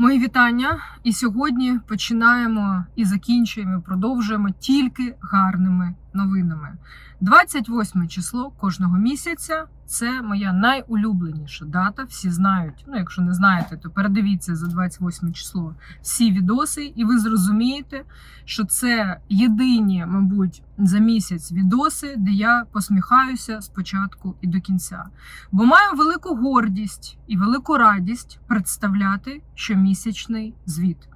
Мої вітання. І сьогодні починаємо і закінчуємо, і продовжуємо тільки гарними новинами. 28 число кожного місяця це моя найулюбленіша дата. Всі знають. Ну, якщо не знаєте, то передивіться за 28 число всі відоси, і ви зрозумієте, що це єдині, мабуть, за місяць відоси, де я посміхаюся спочатку і до кінця. Бо маю велику гордість і велику радість представляти щомісячний звіт.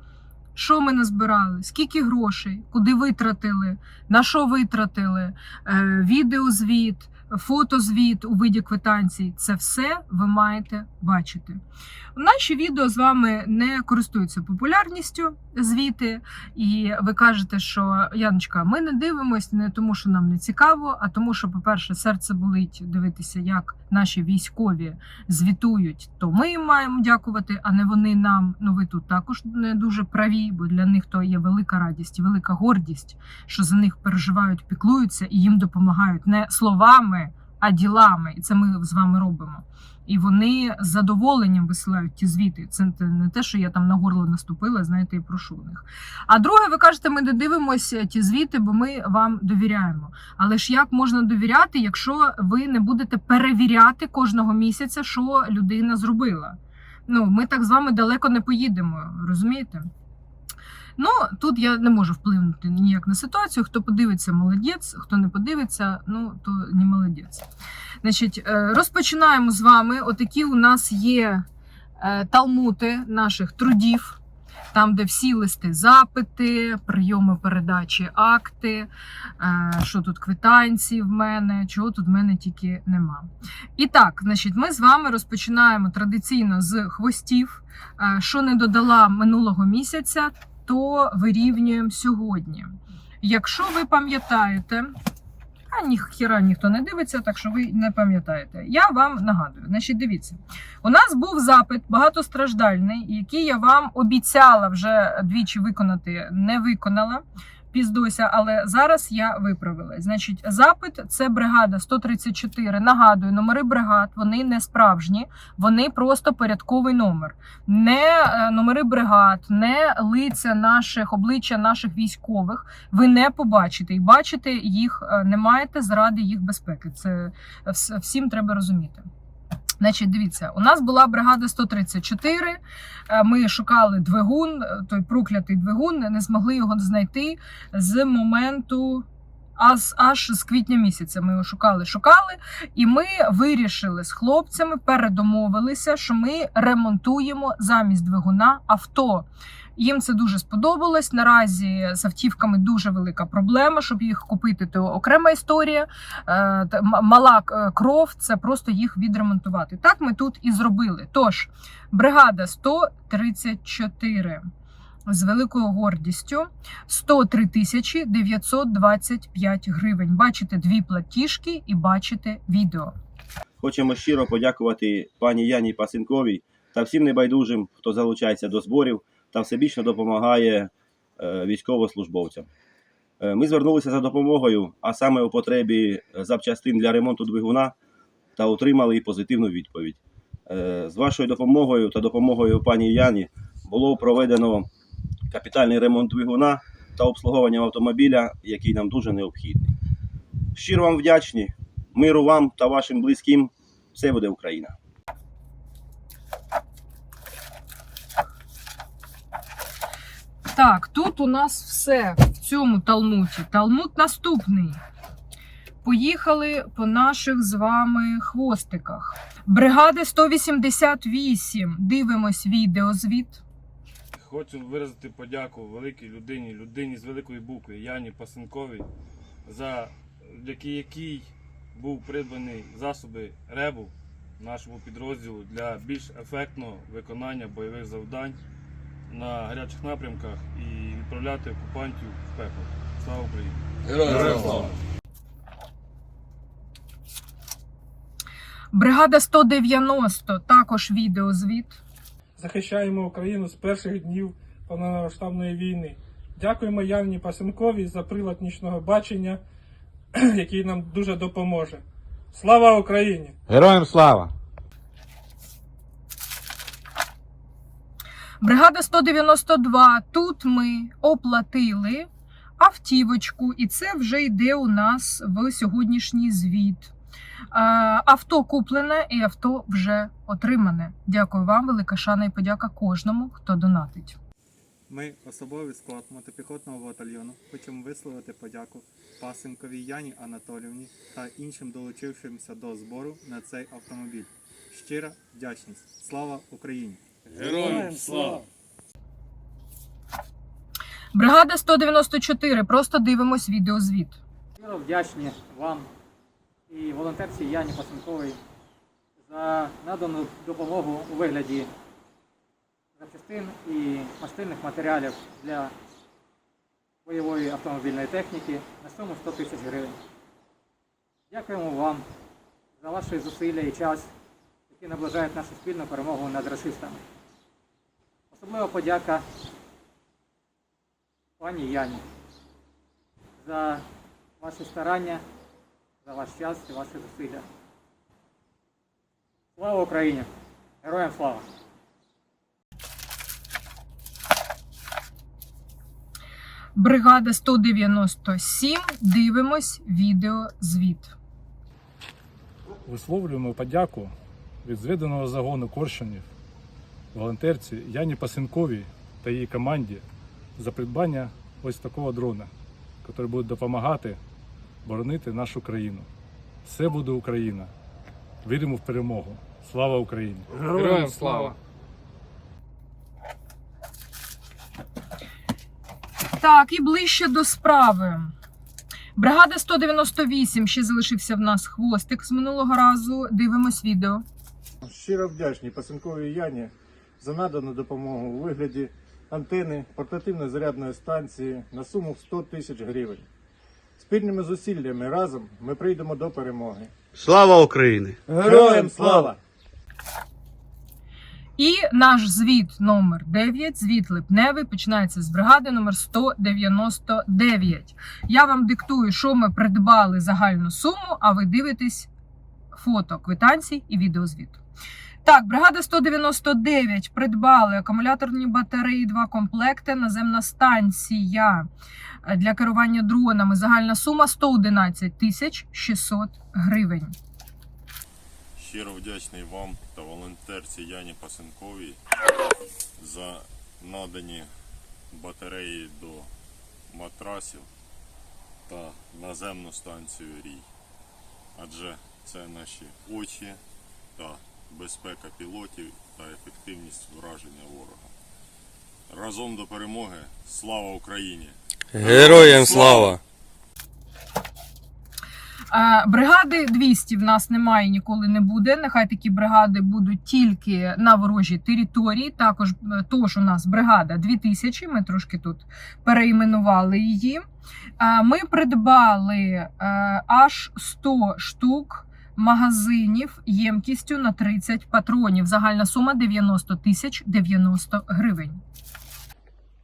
Що ми назбирали, скільки грошей, куди витратили, на що витратили, е, відеозвіт, фотозвіт у виді квитанцій це все ви маєте бачити. Наші відео з вами не користуються популярністю звіти, і ви кажете, що Яночка, ми не дивимось не тому, що нам не цікаво, а тому, що, по-перше, серце болить дивитися, як наші військові звітують, то ми їм маємо дякувати, а не вони нам. Ну ви тут також не дуже праві, бо для них то є велика радість велика гордість, що за них переживають, піклуються і їм допомагають не словами, а ділами. І це ми з вами робимо. І вони з задоволенням висилають ті звіти. Це не те, що я там на горло наступила, знаєте, і прошу у них. А друге, ви кажете, ми не дивимося ті звіти, бо ми вам довіряємо. Але ж як можна довіряти, якщо ви не будете перевіряти кожного місяця, що людина зробила? Ну, ми так з вами далеко не поїдемо, розумієте? Ну, тут я не можу вплинути ніяк на ситуацію. Хто подивиться, молодець, хто не подивиться, ну то не молодець. Значить, е, розпочинаємо з вами. Отакі у нас є е, талмути наших трудів, там, де всі листи, запити, прийоми передачі, акти, е, що тут квитанції в мене, чого тут в мене тільки нема. І так, значить, ми з вами розпочинаємо традиційно з хвостів. Що не додала минулого місяця, то вирівнюємо сьогодні. Якщо ви пам'ятаєте, а ніхіра ніхто не дивиться, так що ви не пам'ятаєте. Я вам нагадую. Значить, дивіться, у нас був запит багатостраждальний, який я вам обіцяла вже двічі виконати, не виконала. Піздуся, але зараз я виправилась. Значить, запит це бригада 134. Нагадую, номери бригад вони не справжні, вони просто порядковий номер. Не е, номери бригад, не лиця наших обличчя наших військових. Ви не побачите і бачите їх е, не маєте заради їх безпеки. Це всім треба розуміти. Значить, дивіться, у нас була бригада 134. е, Ми шукали двигун, е, той проклятий двигун, не змогли його знайти з моменту. Аж, аж з квітня місяця ми його шукали, шукали, і ми вирішили з хлопцями, передомовилися, що ми ремонтуємо замість двигуна авто. Їм це дуже сподобалось. Наразі з автівками дуже велика проблема. Щоб їх купити, то окрема історія. Е, Мала е, кров це просто їх відремонтувати. Так ми тут і зробили. Тож, бригада 134 з великою гордістю 103 тисячі 925 гривень. Бачите дві платіжки і бачите відео. Хочемо щиро подякувати пані Яні Пасенковій та всім небайдужим, хто залучається до зборів та всебічно допомагає е, військовослужбовцям. Е, Ми звернулися за допомогою, а саме у потребі запчастин для ремонту двигуна та отримали позитивну відповідь. Е, З вашою допомогою та допомогою пані Яні було проведено капітальний ремонт двигуна та обслуговування автомобіля, який нам дуже необхідний. Щиро вам вдячні. Миру вам та вашим близьким. Все буде Україна. Так, тут у нас все в цьому талмуті. Талмут наступний. Поїхали по наших з вами хвостиках. Бригади 188. Дивимось відеозвіт. Хочу виразити подяку великій людині, людині з великої букви Яні Пасенковій, за завдяки якій був придбаний засоби РЕБу нашому підрозділу для більш ефектного виконання бойових завдань на гарячих напрямках і відправляти окупантів в пекло. Слава Україні! Героям слава! Бригада 190. Також відеозвіт. захищаємо Україну з перших днів повномасштабної війни. Дякуємо Яні Пасенковій за прилад нічного бачення, який нам дуже допоможе. Слава Україні! Героям слава! Бригада 192. Тут ми оплатили автівочку, і це вже йде у нас в сьогоднішній звіт. Авто куплене і авто вже отримане. Дякую вам, велика шана і подяка кожному, хто донатить. Ми, особовий склад мотопіхотного батальйону, хочемо висловити подяку Пасенковій Яні Анатолівні та іншим долучившимся до збору на цей автомобіль. Щира вдячність. Слава Україні! Героям слава! Бригада 194. Просто дивимось відеозвіт. Щиро вдячні вам і волонтерці Яні Пасенковій за надану допомогу у вигляді запчастин і мастильних матеріалів для бойової автомобільної техніки на суму 100 тисяч гривень. Дякуємо вам за ваші зусилля і час, які наближають нашу спільну перемогу над расистами. Особлива подяка пані Яні за ваші старання, за ваш час і ваші зусилля. Слава Україні! Героям слава! Бригада 197. Дивимось відеозвіт. Висловлюємо подяку від зведеного загону Коршунів, волонтерці Яні Пасенковій та її команді за придбання ось такого дрона, який буде допомагати боронити нашу країну. Все буде Україна. Віримо в перемогу. Слава Україні! Героям слава! Так, і ближче до справи. Бригада 198. Ще залишився в нас хвостик з минулого разу. Дивимось відео. Щиро вдячні Пасенковій Яні за надану допомогу у вигляді антени портативної зарядної станції на суму в 100 тисяч гривень. Спільними зусиллями разом ми прийдемо до перемоги. Слава Україні! Героям слава! І наш звіт номер 9, звіт липневий, починається з бригади номер 199. Я вам диктую, що ми придбали загальну суму, а ви дивитесь фото квитанцій і відеозвіт. Так, бригада 199 придбали акумуляторні батареї, два комплекти, наземна станція е, для керування дронами. Загальна сума 111 тисяч 600 гривень. Щиро вдячний вам та волонтерці Яні Пасенковій за надані батареї до матрасів та наземну станцію Рій. Адже це наші очі та безпека пілотів та ефективність враження ворога. Разом до перемоги! Слава Україні! Героям слава! Бригади 200 в нас немає, ніколи не буде. Нехай такі бригади будуть тільки на ворожій території. Також е, тож у нас бригада 2000, Ми трошки тут переіменували її. Ми придбали е, аж 100 штук магазинів ємкістю на 30 патронів. Загальна сума 90 тисяч 90 гривень.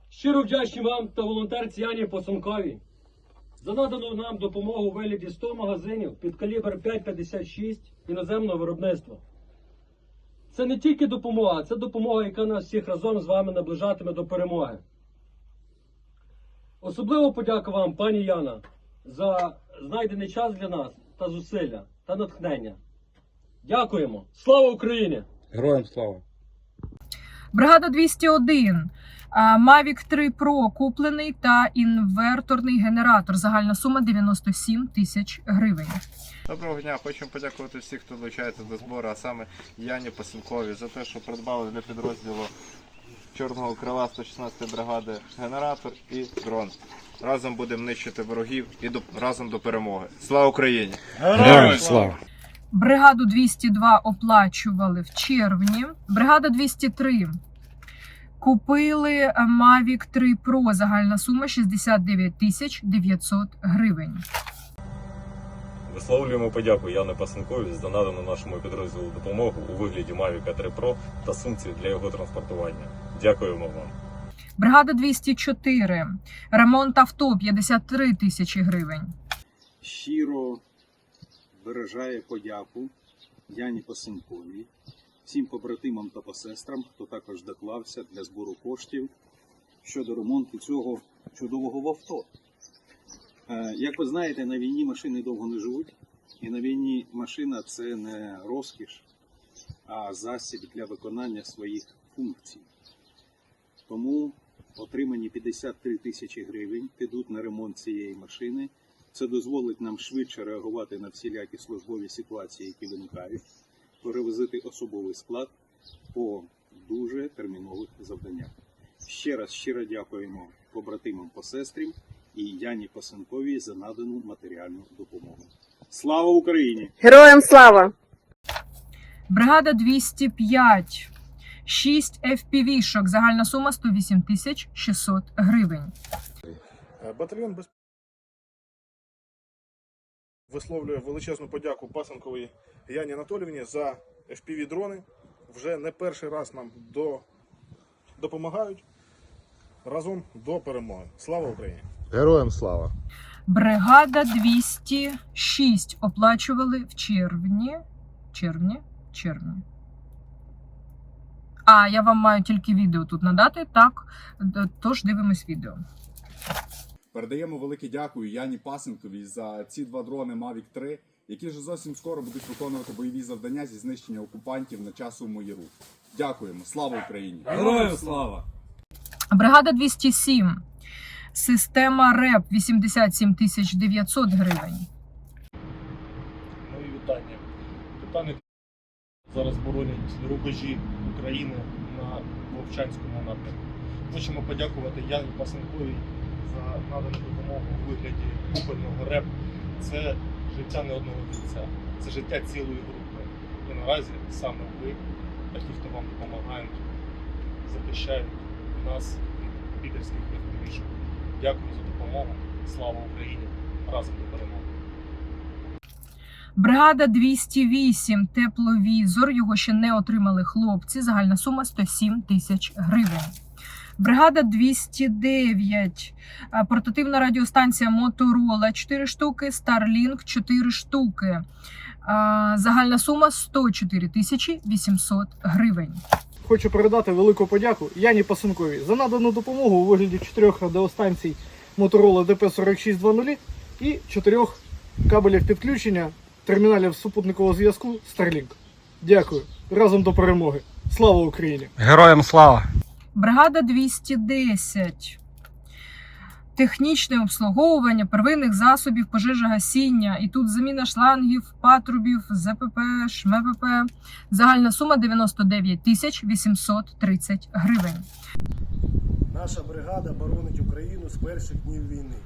Щиро вдячні вам та волонтерці Яні Посунковій за надану нам допомогу у вигляді 100 магазинів під калібр 5,56 іноземного виробництва. Це не тільки допомога, це допомога, яка нас всіх разом з вами наближатиме до перемоги. Особливо подяка вам, пані Яна, за знайдений час для нас та зусилля та натхнення. Дякуємо! Слава Україні! Героям слава! Бригада 201. а, Mavic 3 Pro куплений та інверторний генератор. Загальна сума 97 тисяч гривень. Доброго дня! Хочемо подякувати всім, хто долучається до збору, а саме Яні Пасенковій за те, що придбали для підрозділу Чорного крила 116 бригади генератор і дрон. Разом будемо нищити ворогів і до, разом до перемоги. Слава Україні! Героям слава! Бригаду 202 оплачували в червні. Бригада 203. Купили е, Mavic 3 Pro. Загальна сума 69 тисяч 900 гривень. Висловлюємо подяку Яну Пасенкові за надану нашому підрозділу допомогу у вигляді Mavic 3 Pro та сумці для його транспортування. Дякуємо вам. Бригада 204. Ремонт авто 53 тисячі гривень. щиро виражає подяку Яні Пасенковій, всім побратимам та посестрам, хто також доклався для збору коштів щодо ремонту цього чудового авто. Е, Як ви знаєте, на війні машини довго не живуть, і на війні машина це не розкіш, а засіб для виконання своїх функцій. Тому отримані 53 тисячі гривень підуть на ремонт цієї машини. Це дозволить нам швидше реагувати на всілякі службові ситуації, які виникають, перевозити особовий склад по дуже термінових завданнях. Ще раз щиро дякуємо побратимам по сестрім і Яні Пасенковій за надану матеріальну допомогу. Слава Україні! Героям слава! Бригада 205. 6 FPV-шок. Загальна сума 108 тисяч 600 гривень. Батальйон без... висловлює величезну подяку Пасенковій Яні Анатолівні за FPV-дрони. Вже не перший раз нам до... допомагають разом до перемоги. Слава Україні! Героям слава. Бригада 206 оплачували в червні. Червні? Червні. А, я вам маю тільки відео тут надати. Так, тож дивимось відео. Передаємо велике дякую Яні Пасенковій за ці два дрони Mavic 3, які вже зовсім скоро будуть виконувати бойові завдання зі знищення окупантів на часовому яру. Дякуємо! Слава Україні! Героям слава! Бригада 207. Система РЕП 87 тисяч 900 гривень. Мої вітання. Титани зараз боронять рубежі України на Вовчанському напрямку. Хочемо подякувати Яні Пасенковій за надану допомогу у вигляді купольного РЕП. Це життя не одного бійця, це життя цілої групи. І наразі саме ви та ті, хто вам допомагають, захищають нас від підерських військовішок. Дякую за допомогу. Слава Україні! Разом до перемоги! Бригада 208. Тепловізор. Його ще не отримали хлопці. Загальна сума 107 тисяч гривень. Бригада 209. Портативна радіостанція Motorola 4 штуки, Starlink 4 штуки. Загальна сума 104 тисячі 800 гривень. Хочу передати велику подяку Яні Пасенковій за надану допомогу у вигляді чотирьох радіостанцій Motorola DP4620 і чотирьох кабелів підключення терміналів супутникового зв'язку Starlink. Дякую. Разом до перемоги. Слава Україні! Героям слава. Бригада 210. Технічне обслуговування первинних засобів пожежогасіння. І тут заміна шлангів, патрубів, ЗПП, ШМПП. Загальна сума 99 тисяч 830 гривень. Наша бригада боронить Україну з перших днів війни.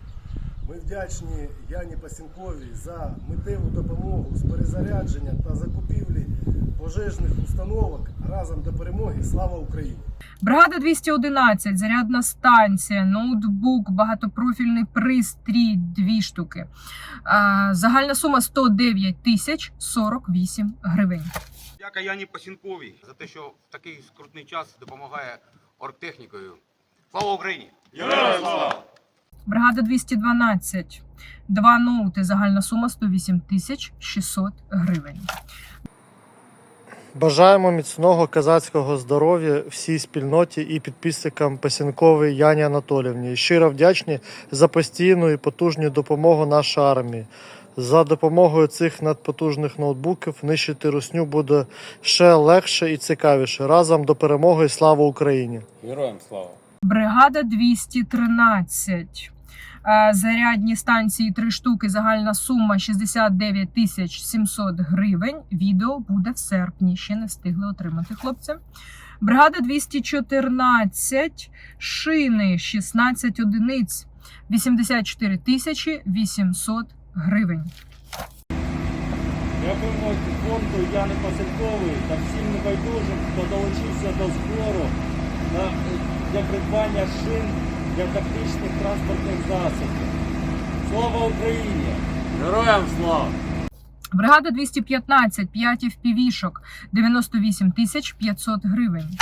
Ми вдячні Яні Пасінковій за миттєву допомогу з перезарядження та закупівлі пожежних установок разом до перемоги. Слава Україні! Бригада 211, зарядна станція, ноутбук, багатопрофільний пристрій, дві штуки. Загальна сума 109 тисяч 48 гривень. Дяка Яні Пасінковій за те, що в такий скрутний час допомагає оргтехнікою. Слава Україні! Героям слава! Бригада 212, два ноути, загальна сума 108 тисяч 600 гривень. Бажаємо міцного казацького здоров'я всій спільноті і підписникам Пасінкової Яні Анатолівні. Щиро вдячні за постійну і потужну допомогу нашій армії. За допомогою цих надпотужних ноутбуків нищити русню буде ще легше і цікавіше. Разом до перемоги і слава Україні! Героям слава! Бригада 213. Е, Зарядні станції 3 штуки, загальна сума 69 тисяч 700 гривень. Відео буде в серпні. Ще не встигли отримати хлопці. Бригада 214, шини 16 одиниць, 84 тисячі 800 гривень. Дякуємо фонду Яни Пасенкової та всім небайдужим, хто долучився до збору на, для придбання шин для тактичних транспортних засобів. Слава Україні! Героям слава! Бригада 215, 5 впівішок, 98 тисяч 500 гривень.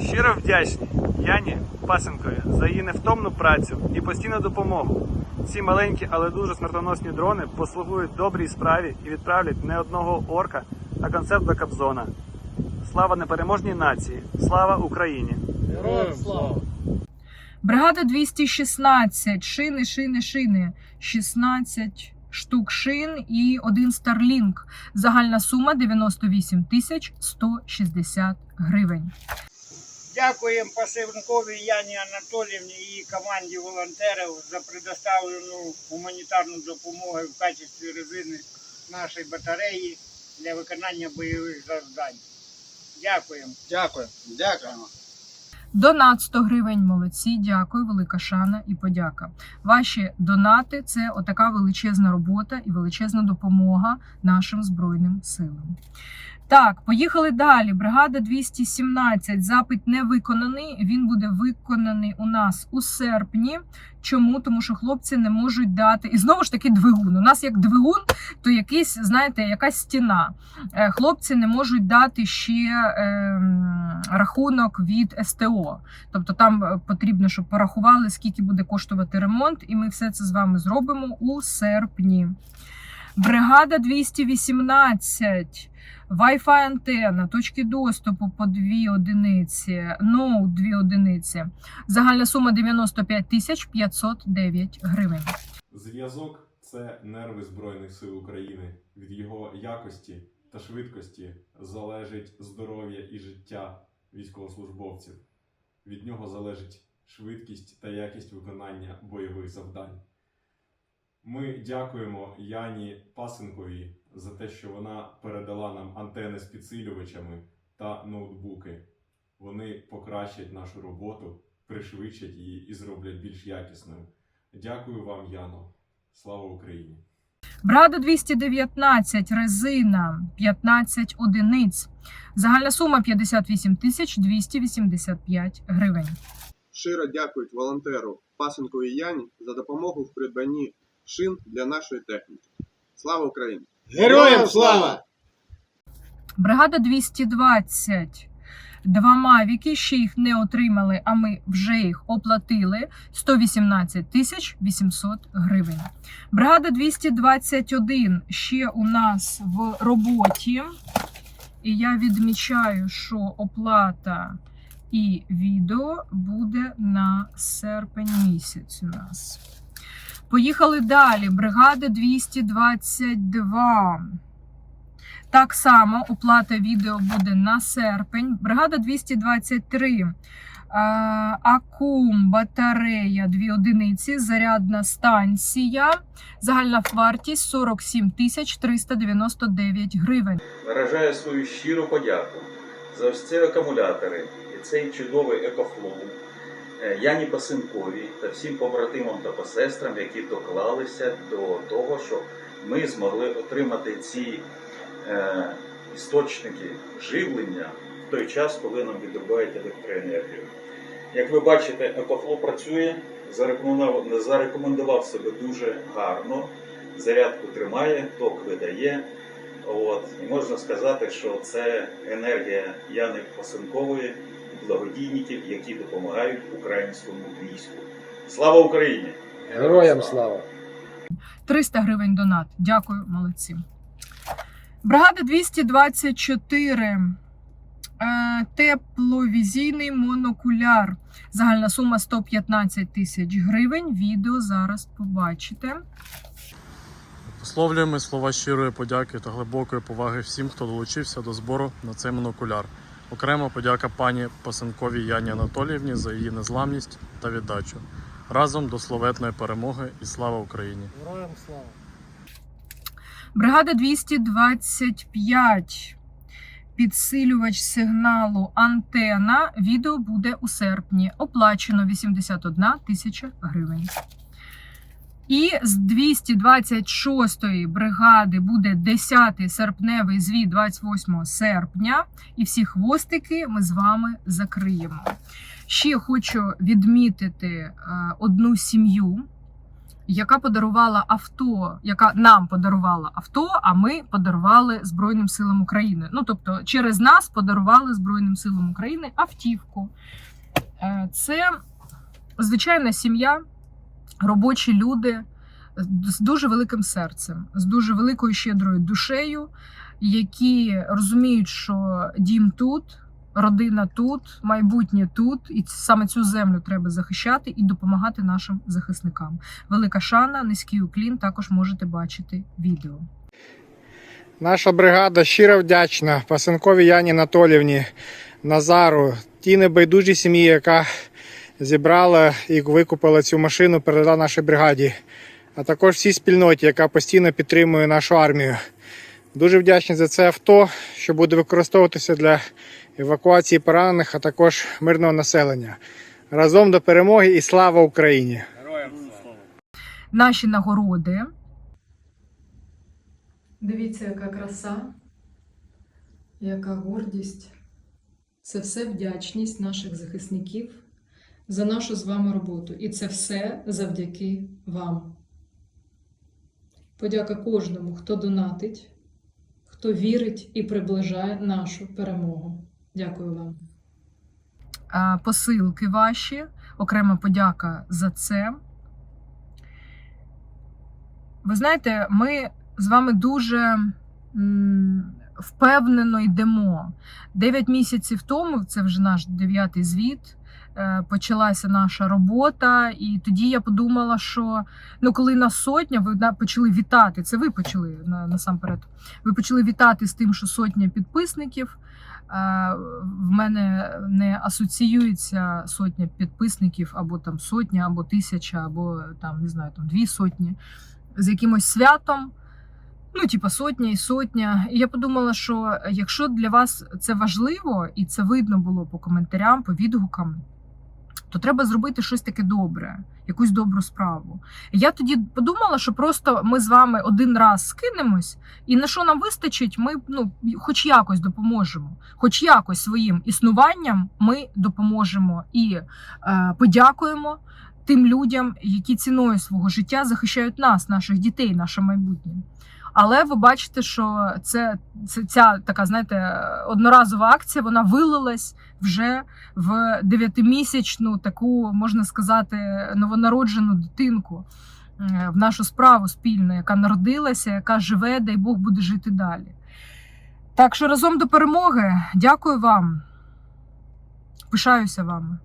Щиро вдячні Яні Пасенкові за її невтомну працю і постійну допомогу. Ці маленькі, але дуже смертоносні дрони послугують добрій справі і відправлять не одного орка та концерт до Кобзона. Слава непереможній нації! Слава Україні! Героям слава! Бригада 216, шини, шини, шини. 16 штук шин і один Starlink. Загальна сума 98 тисяч 160 гривень. Дякуємо Пасивникові Яні Анатоліївні і її команді волонтерів за предоставлену гуманітарну допомогу в качестві резини нашої батареї для виконання бойових завдань. Дякуємо. Дякую. Дякуємо. Донат 100 гривень. Молодці, дякую, велика шана і подяка. Ваші донати це отака величезна робота і величезна допомога нашим збройним силам. Так, поїхали далі. Бригада 217. Запит не виконаний. Він буде виконаний у нас у серпні. Чому? Тому що хлопці не можуть дати. І знову ж таки двигун. У нас як двигун, то якийсь, знаєте, якась стіна. Е, Хлопці не можуть дати ще ем, рахунок від СТО. Тобто там е, потрібно, щоб порахували, скільки буде коштувати ремонт, і ми все це з вами зробимо у серпні. Бригада 218. Wi-Fi антенна, точки доступу по 2 одиниці, ноут 2 одиниці. Загальна сума 95 тисяч 509 гривень. Зв'язок це нерви Збройних сил України. Від його якості та швидкості залежить здоров'я і життя військовослужбовців. Від нього залежить швидкість та якість виконання бойових завдань. Ми дякуємо Яні Пасенковій за те, що вона передала нам антени з підсилювачами та ноутбуки. Вони покращать нашу роботу, пришвидшать її і зроблять більш якісною. Дякую вам, Яно. Слава Україні! Брада 219, резина 15 одиниць. Загальна сума 58 тисяч 285 гривень. Щиро дякують волонтеру Пасенковій Яні за допомогу в придбанні шин для нашої техніки. Слава Україні! Героям слава! Бригада 220. Два мавіки, ще їх не отримали, а ми вже їх оплатили 118 тисяч 800 гривень. Бригада 221 ще у нас в роботі. І я відмічаю, що оплата і відео буде на серпень місяць у нас. Поїхали далі. Бригада 222. Так само оплата відео буде на серпень. Бригада 223. Е, Акум, батарея, 2 одиниці, зарядна станція. Загальна вартість 47 тисяч 399 гривень. Виражаю свою щиру подяку за ці акумулятори і цей чудовий екофлоу Яні Пасинковій та всім побратимам та посестрам, які доклалися до того, щоб ми змогли отримати ці е, істочники живлення в той час, коли нам відрубають електроенергію. Як ви бачите, екофлоу працює, зарекомендував, зарекомендував себе дуже гарно, зарядку тримає, ток видає. От, і можна сказати, що це енергія Яни Пасенкової, благодійників, які допомагають українському війську. Слава Україні! Героям слава! 300 гривень донат. Дякую, молодці. Бригада 224. Е, Тепловізійний монокуляр. Загальна сума 115 тисяч гривень. Відео зараз побачите. Висловлюємо слова щирої подяки та глибокої поваги всім, хто долучився до збору на цей монокуляр. Окремо подяка пані Пасенковій Яні Анатоліївні за її незламність та віддачу. Разом до словетної перемоги і слава Україні! Героям слава! Бригада 225. Підсилювач сигналу антена. Відео буде у серпні. Оплачено 81 тисяча гривень. І з 226-ї бригади буде 10-й серпневий звіт 28 серпня. І всі хвостики ми з вами закриємо. Ще хочу відмітити е, одну сім'ю, яка подарувала авто, яка нам подарувала авто, а ми подарували Збройним силам України. Ну тобто, через нас подарували Збройним силам України автівку. Е, Це звичайна сім'я, робочі люди з дуже великим серцем, з дуже великою щедрою душею. які розуміють, що дім тут, родина тут, майбутнє тут, і саме цю землю треба захищати і допомагати нашим захисникам. Велика шана, низький уклін. Також можете бачити відео. Наша бригада щиро вдячна Пасенковій Яні Анатолівні, Назару, тій небайдужій сім'ї, яка зібрала і викупила цю машину, передала нашій бригаді, а також всій спільноті, яка постійно підтримує нашу армію. Дуже вдячні за це авто, що буде використовуватися для евакуації поранених, а також мирного населення. Разом до перемоги і слава Україні! Наші нагороди. Дивіться, яка краса, яка гордість. Це все вдячність наших захисників за нашу з вами роботу. І це все завдяки вам. Подяка кожному, хто донатить, хто вірить і приближає нашу перемогу. Дякую вам. Посилки ваші. Окрема подяка за це. Ви знаєте, ми з вами дуже впевнено йдемо. Дев'ять місяців тому, це вже наш дев'ятий звіт, е, почалася наша робота, і тоді я подумала, що ну, коли нас сотня, ви на- почали вітати. Це ви почали на, насамперед. Ви почали вітати з тим, що сотня підписників. Е, В мене не асоціюється сотня підписників, або там сотня, або тисяча, або там не знаю, там дві сотні з якимось святом. Ну, типа сотня і сотня. І я подумала, що якщо для вас це важливо, і це видно було по коментарям, по відгукам, то треба зробити щось таке добре, якусь добру справу. Я тоді подумала, що просто ми з вами один раз скинемось, і на що нам вистачить, ми ну, хоч якось допоможемо, хоч якось своїм існуванням ми допоможемо і е, подякуємо тим людям, які ціною свого життя захищають нас, наших дітей, наше майбутнє. Але ви бачите, що це, це ця така, знаєте, одноразова акція вона вилилась вже в дев'ятимісячну таку, можна сказати, новонароджену дитинку е, в нашу справу спільну, яка народилася, яка живе, дай Бог буде жити далі. Так що разом до перемоги. Дякую вам. Пишаюся вами.